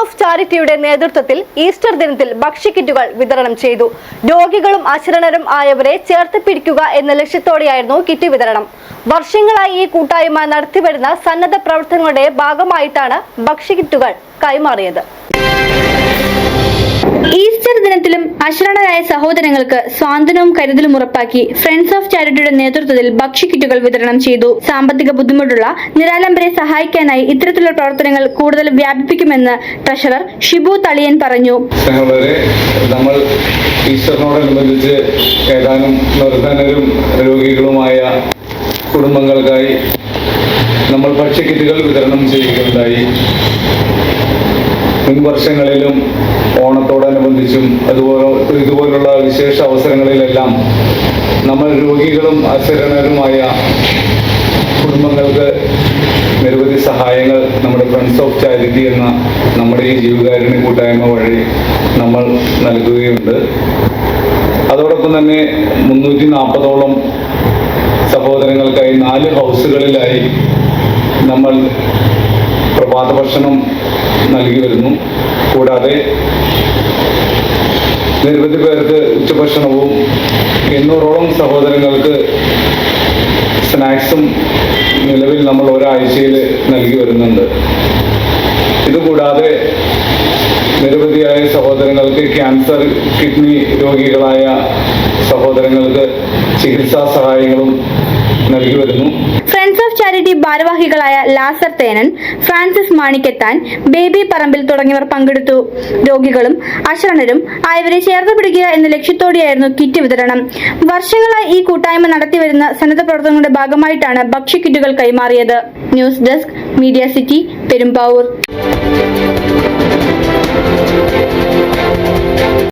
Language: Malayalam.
ഓഫ് ചാരിറ്റിയുടെ നേതൃത്വത്തിൽ ഈസ്റ്റർ ദിനത്തിൽ ഭക്ഷ്യക്കിറ്റുകൾ വിതരണം ചെയ്തു. രോഗികളും അശരണരും ആയവരെ ചേർത്ത് പിടിക്കുക എന്ന ലക്ഷ്യത്തോടെയായിരുന്നു കിറ്റ് വിതരണം. വർഷങ്ങളായി ഈ കൂട്ടായ്മ നടത്തിവരുന്ന സന്നദ്ധ പ്രവർത്തനങ്ങളുടെ ഭാഗമായിട്ടാണ് ഭക്ഷ്യക്കിറ്റുകൾ കൈമാറിയത്. ഈസ്റ്റർ ദിനത്തിലും അശരണരായ സഹോദരങ്ങൾക്ക് സ്വാതന്ത്ര്യവും കരുതലും ഉറപ്പാക്കി ഫ്രണ്ട്സ് ഓഫ് ചാരിറ്റിയുടെ നേതൃത്വത്തിൽ ഭക്ഷ്യക്കിറ്റുകൾ വിതരണം ചെയ്തു. സാമ്പത്തിക ബുദ്ധിമുട്ടുള്ള നിരാലംബരെ സഹായിക്കാനായി ഇത്തരത്തിലുള്ള പ്രവർത്തനങ്ങൾ കൂടുതൽ വ്യാപിപ്പിക്കുമെന്ന് ട്രഷറർ ഷിബു തളിയൻ പറഞ്ഞു. നമ്മൾ ഈസ്റ്ററിനോടനുബന്ധിച്ച് ഏതാനും നിർധനരും രോഗികളുമായ കുടുംബങ്ങൾക്കായി നമ്മൾ ഭക്ഷ്യക്കിറ്റുകൾ വിതരണം ചെയ്യുകയുണ്ടായി. മുൻ വർഷങ്ങളിലും ഓണത്തോടനുബന്ധിച്ചും അതുപോലെ ഇതുപോലുള്ള വിശേഷ അവസരങ്ങളിലെല്ലാം നമ്മൾ രോഗികളും അശരണരുമായ കുടുംബങ്ങൾക്ക് നിരവധി സഹായങ്ങൾ നമ്മുടെ ഫ്രണ്ട്സ് ഓഫ് ചാരിറ്റി എന്ന നമ്മുടെ ഈ ജീവകാരുണ്യ കൂട്ടായ്മ വഴി നമ്മൾ നൽകുകയുണ്ട്. അതോടൊപ്പം തന്നെ മുന്നൂറ്റി നാൽപ്പതോളം സഹോദരങ്ങൾക്കായി നാല് ഹൗസുകളിലായി നമ്മൾ പ്രഭാത ഭക്ഷണം നൽകി വരുന്നു. കൂടാതെ നിരവധി പേർക്ക് ഉച്ചഭക്ഷണവും എണ്ണൂറോളം സഹോദരങ്ങൾക്ക് സ്നാക്സും നിലവിൽ നമ്മൾ ഒരാഴ്ചയിൽ നൽകി വരുന്നുണ്ട്. ഇതുകൂടാതെ നിരവധിയായ സഹോദരങ്ങൾക്ക് ക്യാൻസർ കിഡ്നി രോഗികളായ സഹോദരങ്ങൾക്ക് ചികിത്സാ സഹായങ്ങളും നൽകി വരുന്നു ഫ്രണ്ട്സ് ഓഫ് ചാരിറ്റി ഭാരവാഹികളായ ലാസർ തേനൻ ഫ്രാൻസിസ് മാണിക്കെത്താൻ ബേബി പറമ്പിൽ തുടങ്ങിയവർ പങ്കെടുത്തു. രോഗികളും അശരണരും ആയവരെ ചേർത്ത് പിടിക്കുക എന്ന ലക്ഷ്യത്തോടെയായിരുന്നു കിറ്റ് വിതരണം. വർഷങ്ങളായി ഈ കൂട്ടായ്മ നടത്തിവരുന്ന സന്നദ്ധ പ്രവർത്തനങ്ങളുടെ ഭാഗമായിട്ടാണ് ഭക്ഷ്യക്കിറ്റുകൾ കൈമാറിയത്. News desk media city Perumbavoor.